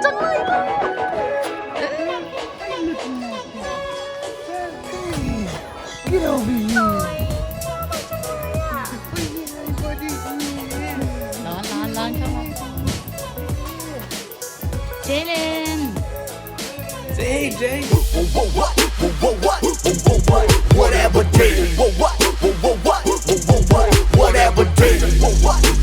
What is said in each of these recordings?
도전나 이거 기러비 Jalen. Jay, Jay. Whatever day. Whatever day. Whatever day.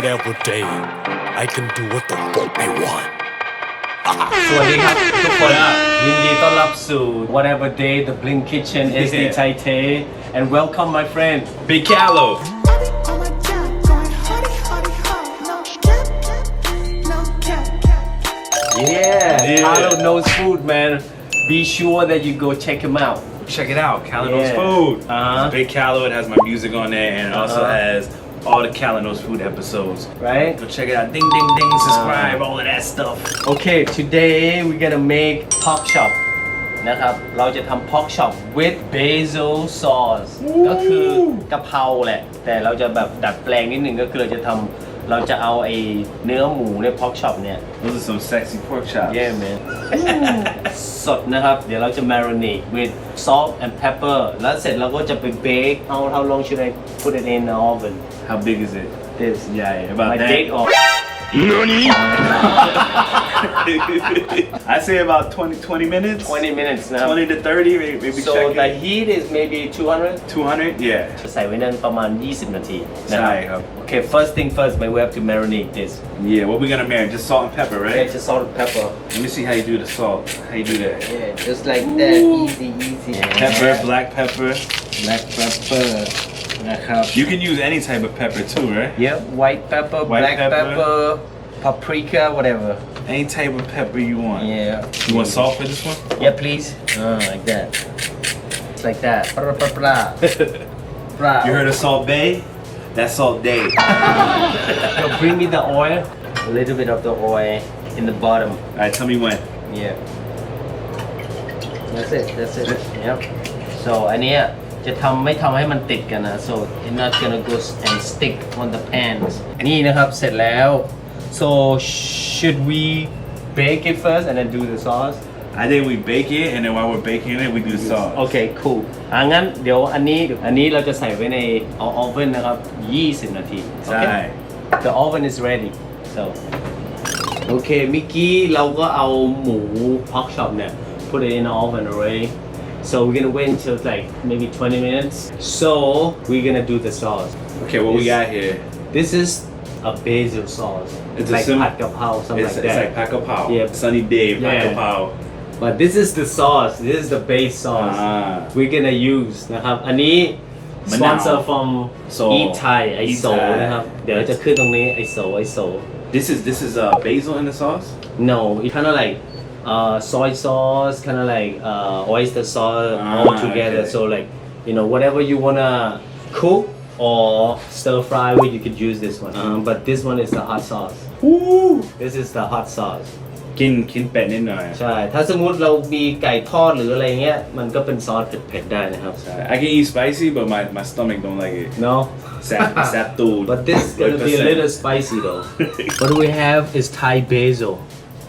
whatever day, I can do what the fuck I want. สวัสดีครับทุกคนยินดีต้อนรับสู่ Whatever Day The Blink Kitchen SD Thai Tay and welcome my friend Big Callo On my job, going hardy, hardy, hard. No cap, no cap, cap. Yeah Yeah. Callo knows food man be sure that you go check him out Check it out, Calino's Yeah. Food. Uh-huh. It's Big Calo, it has my music on there, and it also Uh-huh. has all the Calino's Food episodes. right Go check it out. Ding, ding, ding, subscribe, all of that stuff. Okay today we're gonna make pork chop นะครับ เราจะทำ pork chop with basil sauce ก็คือกะเพราแหละ แต่เราจะแบบดัดแปลงนิดนึงก็คือเราจะทำเราจะเอาไอ้เนื้อหมูใน pork chop เนี่ย Those are some sexy pork chops. Yeah man สดนะครับ เดี๋ยวเราจะ marinate with salt and pepper แล้วเสร็จเราก็จะไป bake how how long should I put it in the oven How big is it? this Yeah, about my that. dick or I say about 20, 20 minutes. 20 minutes นะครับ 20 to 30, maybe, maybe so check the it. heat is maybe 200 200? Yeah. ใส่ไว้นั่นประมาณ 20 นาทีนะ ใช่ครับ Okay first thing first man we have to marinate this Yeah, what we gonna marinate? Just salt and pepper, okay right? just salt and pepper Let me see how you do the salt. How you do that? yeah just like that easy easy Pepper, black pepper. black pepper นะครับ You can use any type of pepper too, right? Yep, white pepper, White black pepper. pepper. paprika, whatever. Any type of pepper you want. Yeah. You want salt for this one? Yeah, please. Uh, like that. It's like that. Bra, bra, bra. Bra. You heard of Salt Bay? That's Salt Day. So bring me the oil. A little bit of the oil in the bottom. Alright, tell me when. Yeah. That's it. That's it. Yep. So อันเนี้ย จะทำไม่ทำให้มันติดกันนะ so it's not gonna go and stick on the pans นี่นะครับเสร็จแล้ว so should we bake it first and then do the sauce I think we bake it, and then while we're baking it, we do the sauce. โอเค cool อะงั้นเดี๋ยวอันนี้อันนี้เราจะใส่ไว้ในเอา oven นะครับ 20 นาที ใช่ Okay? The oven is ready so โอเคเมื่อกี้เราก็เอาหมู pork chop เนี่ย put it in the oven already so we're gonna wait until like maybe 20 minutes so we're gonna do the sauce Okay, what we Yes. got here? this is a basil sauce It's a like sim- ผัดกะเพรา something It's, like it's that like Paco Pow. Yeah. Sunny Day, Paco Yeah. Pow. but this is the sauce this is the base sauce Ah. we're gonna use นะครับ อันนี้ มะนาว sponsor from Seoul. Eat Thai ไอ Eat โซ Thai นะครับ เดี๋ยวจะขึ้นตรงนี้ไอโซไอโซ This is this is uh, basil in the sauce. no it kind of like uh, soy sauce kind of like uh, oyster sauce Ah, all together okay. so like you know whatever you wanna cook or stir fry with you could use this one um, but this one is the hot sauce this is the hot sauce กินกินเป็ดนิดหน่อย ใช่ ถ้าสมมุติเรามีไก่ทอดหรืออะไรเงี้ย มันก็เป็นซอสเผ็ดๆได้นะครับ I can eat spicy, but my, my stomach don't like it. no Sap, sap food. But this is gonna be a little spicy though. what we have is Thai basil.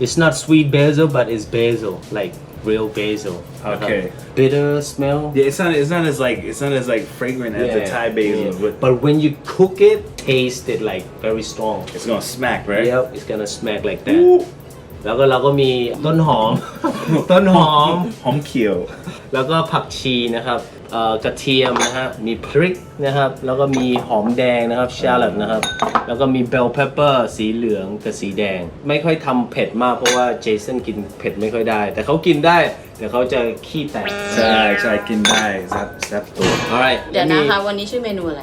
It's not sweet basil, but it's basil, like real basil. Okay. Bitter smell. Yeah, it's not it's not as like it's not as like fragrant as the Thai basil, but But when you cook it, taste it like very strong. it's gonna smack, right? Yep, it's gonna smack like that. แล้วก็เราก็มีต้นหอม ต้นหอม หอมเขียว แล้วก็ผักชีนะครับเอ่อกระเทียมนะฮะ มีพริกนะครับ แล้วก็มีหอมแดงนะครับชาลอตนะครับ แล้วก็มีเบลเพปเปอร์สีเหลืองกับสีแดง ไม่ค่อยทำเผ็ดมากเพราะว่าเจสันกินเผ็ดไม่ค่อยได้ แต่เขากินได้ แต่เขาจะขี้แตก ใช่ใช่กินได้แซ่บแซ่บตัว alright เดี๋ยวนะคะ วันนี้ชื่อเมนูอะไร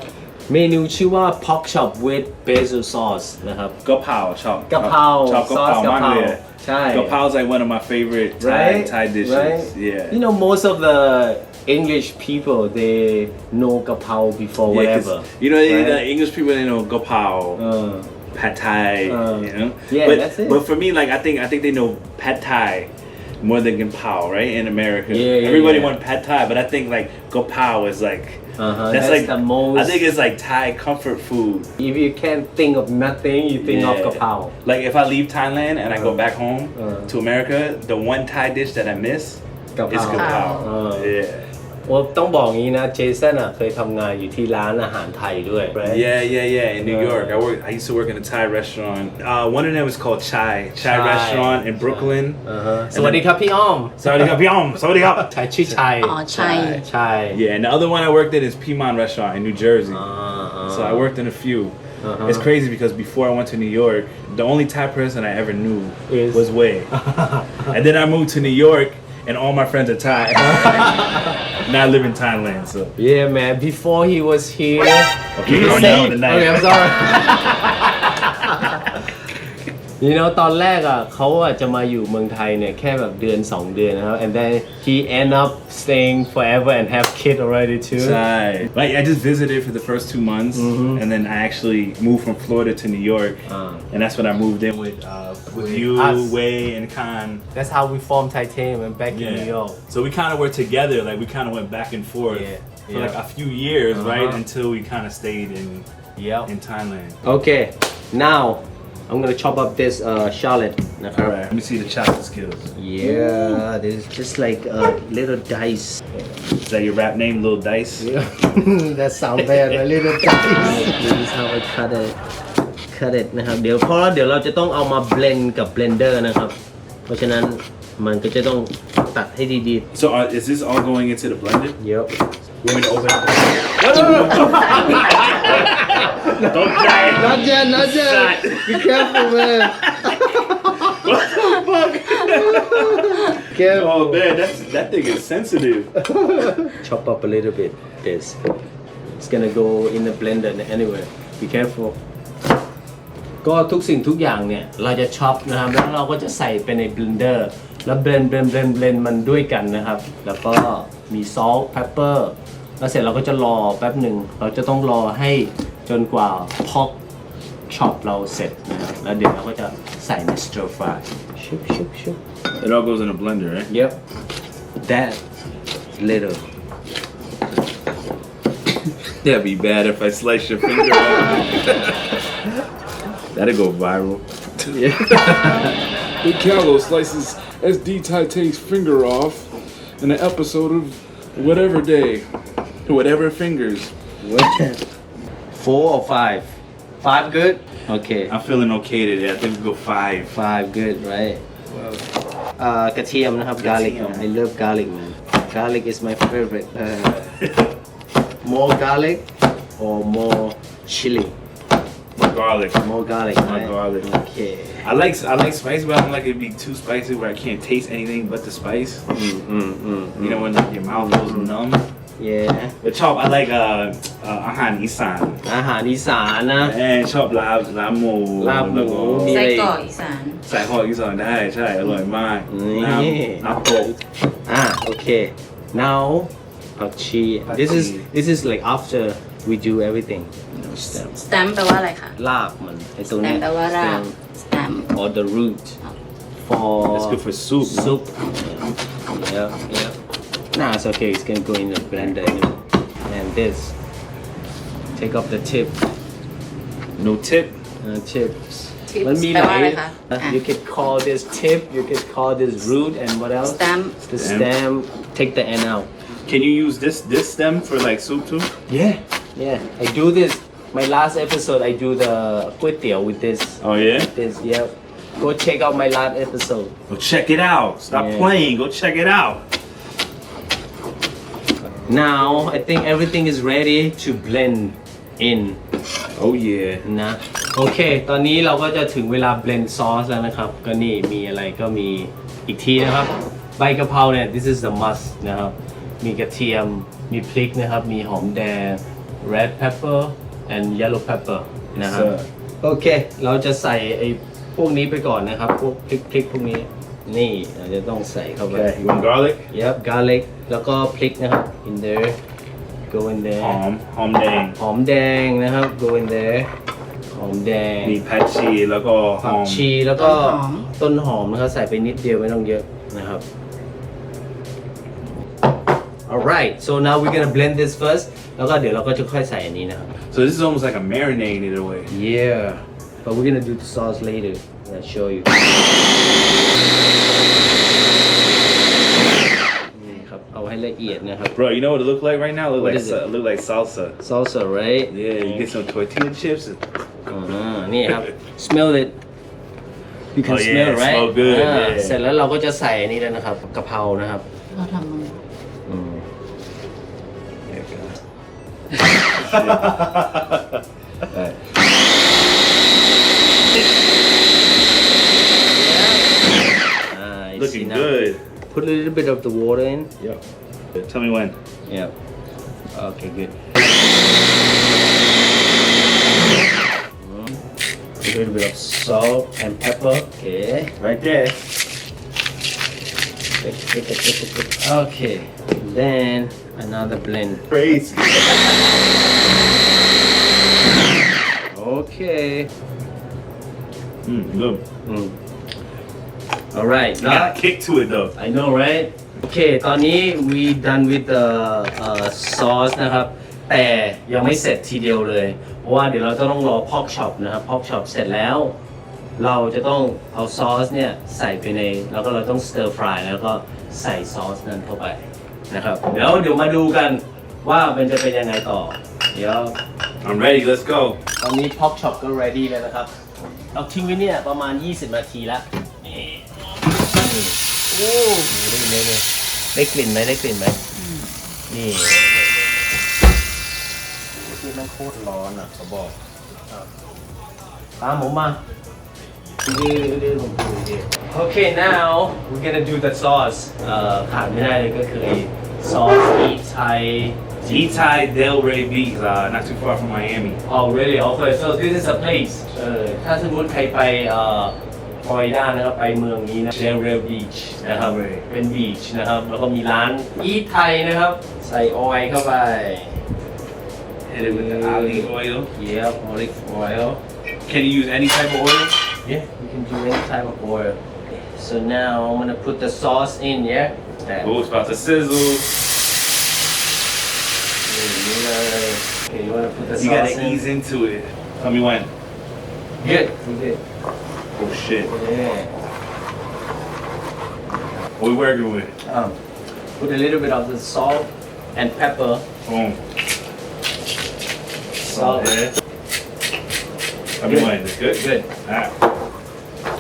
เมนูชื่อว่า pork chop with basil sauce นะครับ กะเพราชอบกะเพราชอบกะซอเพสรากะมากเพราเลย Chai. is like one of my favorite Thai, right? Thai dishes. Right? Yeah. You know, most of the English people they know gopal before yeah, whatever. You know, right? the English people they know gopal. Uh. Pad Thai, um, you uh. know. Yeah, but, that's it. But for me, like I think I think they know Pad Thai more than Gopal, right? In America, yeah, yeah, everybody yeah. wants Pad Thai, but I think like Gopal is like uh-huh, that's, that's, like the most. I think it's like Thai comfort food. If you can't think of nothing, you think yeah. of kapow. Like if I leave Thailand and uh-huh. I go uh-huh. back home uh-huh. to America, the one Thai dish that I miss kapow. is kapow. Uh-huh. Yeah. ว่าต้องบอกงี้นะเจสันอ่ะเคยทำงานอยู่ที่ร้านอาหารไทยด้วย right? Yeah, yeah, yeah. In New Yeah. York, I work. I used to work in a Thai restaurant. Uh, one of them was called Chai Chai, Chai. Restaurant in Brooklyn. อ่าฮะสวัสดีครับพี่อ้อม Saudi Cup, Yom, Saudi Cup. ชายชื่อชัย อ๋อชัย ใช่ Yeah, and the other one I worked at is Piedmont Restaurant in New Jersey. อ่าอ่า So I worked in a few. Uh-huh. It's crazy because before I went to New York, the only Thai person I ever knew Is- was Wei. and then I moved to New York, and all my friends are Thai. now I live in Thailand, so. Yeah man before he was here Okay, he you're said- on the night. Okay I'm sorry you know ตอนแรกอ่ะเขาอ่ะจะมาอยู่เมืองไทยเนี่ยแค่แบบเดือน 2 เดือนนะครับ and then he end up staying forever and have kid already too Thai. Like I just visited for the first two months, and then I actually moved from Florida to New York, Ah. and that's when I moved in with uh, with With you, us. Wei, and Khan. that's how we formed Titanium and back in New York So we kind of were together, like we kind of went back and forth Yeah, for yeah. like a few years, right? Uh-huh. Until we kind of stayed in yep in Thailand. okay now I'm gonna chop up this uh Charlotte นะครับ All right, let me see the chopping skills. Yeah, there's just like a little dice. Is that your rap name, Lil Dice? that sound bad, a little dice. This is how I cut it. Cut it นะครับ เดี๋ยวเพราะเดี๋ยวเราจะต้องเอามาเบลนกับเบลนเดอร์นะครับ เพราะฉะนั้นมันก็จะต้องตัดให้ดี So uh, is this all going into the blender? ๆ Yep. You want me to open it? No, no, no, no. Don't try it. Not yet, not yet. Be careful, man. What the fuck? Careful. Oh man, that's that thing is sensitive. Chop up a little bit. This. It's gonna go in the blender anyway. Be careful. ก็ทุกสิ่งทุกอย่างเนี่ย เราจะช็อปนะครับ แล้วเราก็จะใส่ไปในบล e เดอร์ แล้วเบลนเบลนเบลนเบลนมันด้วยกันนะครับ แล้วก็มีซอส p พ p เปอร์ แล้วเสร็จเราก็จะรอแป๊บหนึ่ง เราจะต้องรอให้จนกว่าพอกช็อปเราเสร็จนะครับแล้วเดี๋ยวเราก็จะใส่ในสเตอร์ฟรายชุบชุบชุบ It all goes in a blender, right? Yep. That little. That'd be bad if I slice your finger off. That'd go viral. Big Callow slices SD Tate's finger off in an episode of whatever day. Whatever fingers. Four or five? Five good? Okay. I'm feeling okay today. I think we go five. Five good, right? เอ่อกระเทียมนะครับ garlic นะ I love garlic man garlic is my favorite uh, more garlic or more chili Garlic. more garlic More right? garlic. okay I like I like spicy, but I don't like it to be too spicy where I can't taste anything but the spice. You know when like, your mouth goes numb. Yeah The chop I like uh uh ahan isan อาหารอีสานนะ and chop ลาบลาบหมูลาบหมู แล้วก็มี ไส้อะไรกรอกอีสานใส่หออีสานได้ใช่อร่อยมากนี่ น้ำน้ำโปก Ah, okay. Now, ผักชี This is this is like after we do everything. You know, stem. สแตมป์แปลว่าอะไรคะรากมันไอ้ตรงสแตมเนี้ยป์แปลว่าราก stem สแตมป์ or the root for That's good for soup no? soup. Yeah, yeah. Nah, it's okay. It's gonna go in the blender. You know. And this, take off the tip. no tip Uh, tips. Tips มันมีห แปล ลา ว่าอะไรคะ Uh, อ่ะ You could call this tip. You could call this root and what else? สแตมป์ The Stem. stem. Take the end out. can you use this this stem for like soup too Yeah, yeah. I do this. My last episode, I do the kway teow with this. oh yeah This, yeah. Go check out my last episode. go check it out stop Yeah. playing go check it out Now, I think everything is ready to blend in. oh yeah นะโอเค ตอนนี้เราก็จะถึงเวลา blend ซอสแล้วนะครับ ก็นี่มีอะไรก็มีอีกทีนะครับ ใบกะเพราเนี่ย this is the must นะครับ มีกระเทียม มีพริกนะครับ มีหอมแดง red pepper and yellow pepper นะครับ Sir. โอเค เราจะใส่ไอ้พวกนี้ไปก่อนนะครับ พวกพริกพริกพวกนี้ นี่เราจะต้องใส่เข้าไป okay you want garlic Yep garlic แล้วก็พริกนะครับ in there go in there หอมหอมแดงหอมแดงนะครับ go in there หอมแดงมีผักชีแล้วก็หผัอกมชีแล้วก็ต้นหอมต้นหอมนะครับใส่ไปนิดเดียวไม่ต้องเยอะนะครับ alright so now we're gonna blend this first แล้วก็เดี๋ยวเราก็จะค่อยใส่อันนี้นะครับ So this is almost like a marinade in a way. yeah but we're gonna do the sauce later I'll show you นี่ครับ เอาให้ละเอียดนะครับ Bro, you know what it look like right now? It look What like is sa- it? it look like salsa. salsa right Yeah, you get some tortilla chips. and- อ่านี่ครับ smell it you can Oh, yeah, smell it right smell good, อ่า yeah. เสร็จแล้วเราก็จะใส่อันนี้แล้วนะครับกะเพรานะครับ เราทำมันอืม Ah, Put a little bit of the water in. Yep. Tell me when. Yeah. Okay, good. A little bit of salt and pepper. Okay, right there. Okay, then another blend. Crazy. Okay. Mm, good. Mm. All right. You got a kick to it though. I know right โอเค ตอนนี้ we done with the uh, sauce นะครับ แต่ยังไม่เสร็จทีเดียวเลย เพราะว่าเดี๋ยวเราจะต้องรอ pork chop นะครับ pork chop เสร็จแล้ว เราจะต้องเอาซอสเนี่ยใส่ไปใน แล้วก็เราต้อง stir fry แล้วก็ใส่ซอสนั้นเข้าไปนะครับ เดี๋ยวเดี๋ยวมาดูกันว่ามันจะเป็นยังไงต่อ เดี๋ยว I'm ready. Let's go. ตอนนี้ pork chop ก็ ready แล้วนะครับเอาทิ้งไว้เนี่ยประมาณ 20 นาทีแล้วนี่นี่ โอ้ได้กลิ่นไหมเนี่ยได้กลิ่นไหมได้กลิ่นไหมนี่ที่มันโคตรร้อนอะเขาบอกครับตามผมมาดื้อดื้อผมดูดิโอเค now we're gonna do the sauce เอ่อขาดไม่ได้เลยก็คือไอ้ซอสอีไทย Etai Del Rey Beach, uh, not too far from Miami. Oh really okay so this is a place เออถ้าสมมติใครไปเอ่อ ฟลอริดานะครับไปเมืองนี้นะ Del Rey Beach นะครับ Delray เป็นบีชนะครับ แล้วก็มีร้านอีทไทยนะครับ ใส่ออยล์เข้าไป Hit it with the olive oil. Yep olive oil Can you use any type of oil? yeah you can do any type of oil so now I'm gonna put the sauce in yeah That. Oh, it's about to sizzle. นี่เลย okay you wanna put the You sauce gotta in ease into it. Tell me when. good good Oh shit. yeah What we working with? um, put a little bit of the salt and pepper Boom. salt Yeah. Tell me Good. when. It's good. good Alright.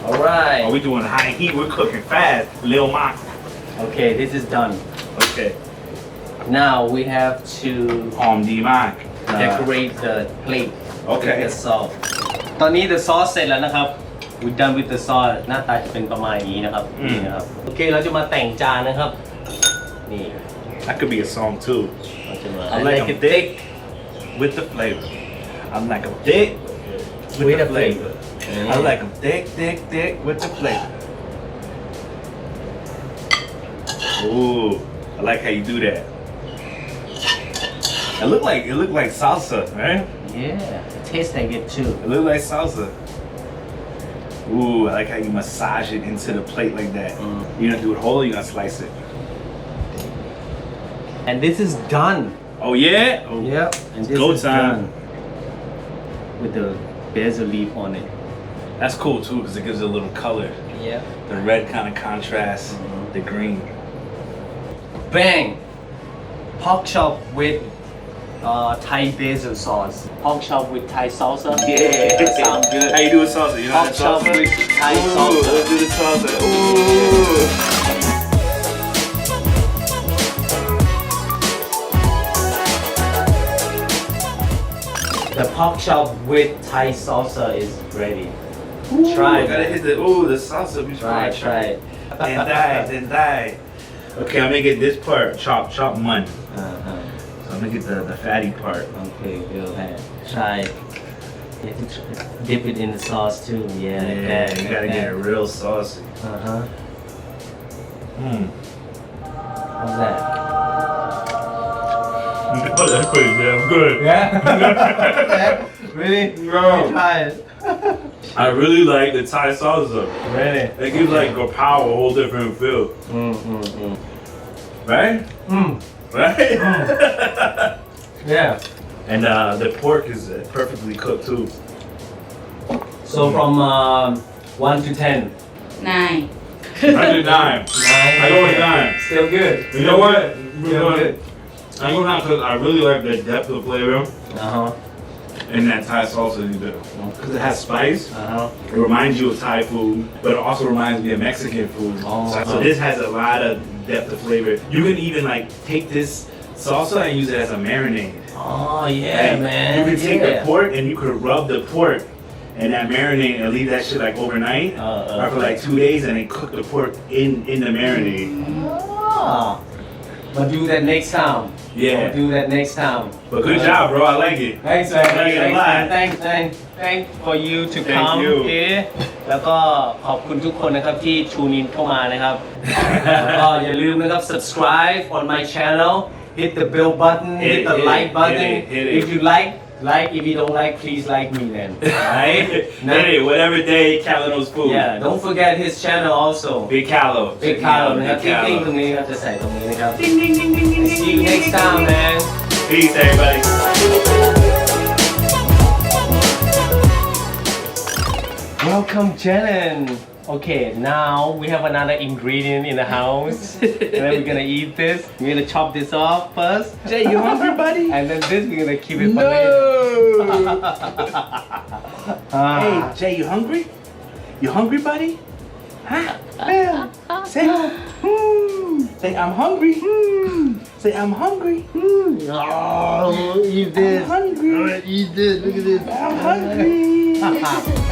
all right Are we doing high heat? We're cooking fast. Lil Mock. okay this is done Okay. now we have to Um, D Mock. decorate the plate Okay. with the salt ตอนนี้ the sauce เสร็จแล้วนะครับ we done with the sauce หน้าตาจะเป็นประมาณนี้นะครับอืม นี่นะครับโอเคเราจะมาแต่งจานนะครับ นี่ That could be a song too. เราจะมา I like it thick with the flavor. I'm like a thick with, With the the flavor. flavor. I like them thick, thick, thick with the flavor. Ooh, I like how you do that. It look like it look like salsa, right? yeah it tastes like it too It look like salsa. Ooh, I like how you massage it into the plate like that. Mm. You gonna do it whole or you gonna slice it? and this is done Oh yeah? Oh, yep and this go is time. done with the basil leaf on it That's cool too because it gives it a little color. yeah The red kind of contrast Mhm. the green. bang pork chop with uh, Thai basil sauce pork chop with Thai salsa that sounds good How you do a salsa? You know Pork that chop salsa? with Thai Ooh, salsa. Let's do the salsa. Ooh. The pork chop with Thai salsa is ready. Try I gotta hit the ooh the salsa before Try, I try it. Then die, then die. Okay, I'm gonna get this part chop, chop mun. Uh-huh. So I'm gonna get the, the fatty part. Okay, go ahead. Try it. You have to tr- dip it in the sauce too. Yeah, like Yeah, that. you like gotta get it real saucy. Uh-huh. Hmm. How's that? Oh, that's pretty damn good. Yeah? really? No. Try it. I really like the Thai salsa. Really? It gives like a power, a whole different feel, Mm, mm, mm. right? Mm right? Oh. Yeah. And uh, the pork is uh, perfectly cooked too. So from uh, one to ten, nine. I did nine. I go with nine. Still good. You know what? Still know? I'm gonna have to. I really like the depth of flavor. Uh huh in that Thai salsa you do. Because it has spice. uh-huh It reminds you of Thai food, but it also reminds me of Mexican food. Oh. So, so this has a lot of depth of flavor. You can even like take this salsa and use it as a marinade. oh yeah Like, man You can take yeah. the pork and you could rub the pork and that marinade and leave that shit like overnight Uh, uh. or for like two days and then cook the pork in in the marinade. Ah. but do that next time Yeah. do that next time But good job, bro. I like it. Thanks man Thank you a thanks lot. man thanks thanks thanks for you to Thank come you. here แล้วก็ขอบคุณทุกคนนะครับที่ชูนินเข้ามานะครับ แล้วก็อย่าลืมนะครับ subscribe on my channel hit the bell button hit, Hit it, the hit like it, button hit it, hit it. if you like like if you don't like please like me then right hey, whatever day Calino's food. yeah don't forget his channel also Big Calo. Big Check me Carlo out, นะครับ Big ติ๊งๆต Calo. รงนี้ครับจะใส่ตรงนี้นะครับ see you next time man Peace, everybody. Welcome, Jenen. Okay, now we have another ingredient in the house. and then we're gonna eat this. We're gonna chop this off first. Jay, you hungry, buddy? And then this we're gonna keep it for later. No. Ah. hey, Jay, you hungry? You hungry, buddy? Huh? Yeah. Say, hmm. Say, I'm hungry. Hmm. Say, I'm hungry. Hmm. Oh, eat I'm hungry. Eat this. Look at this. I'm hungry.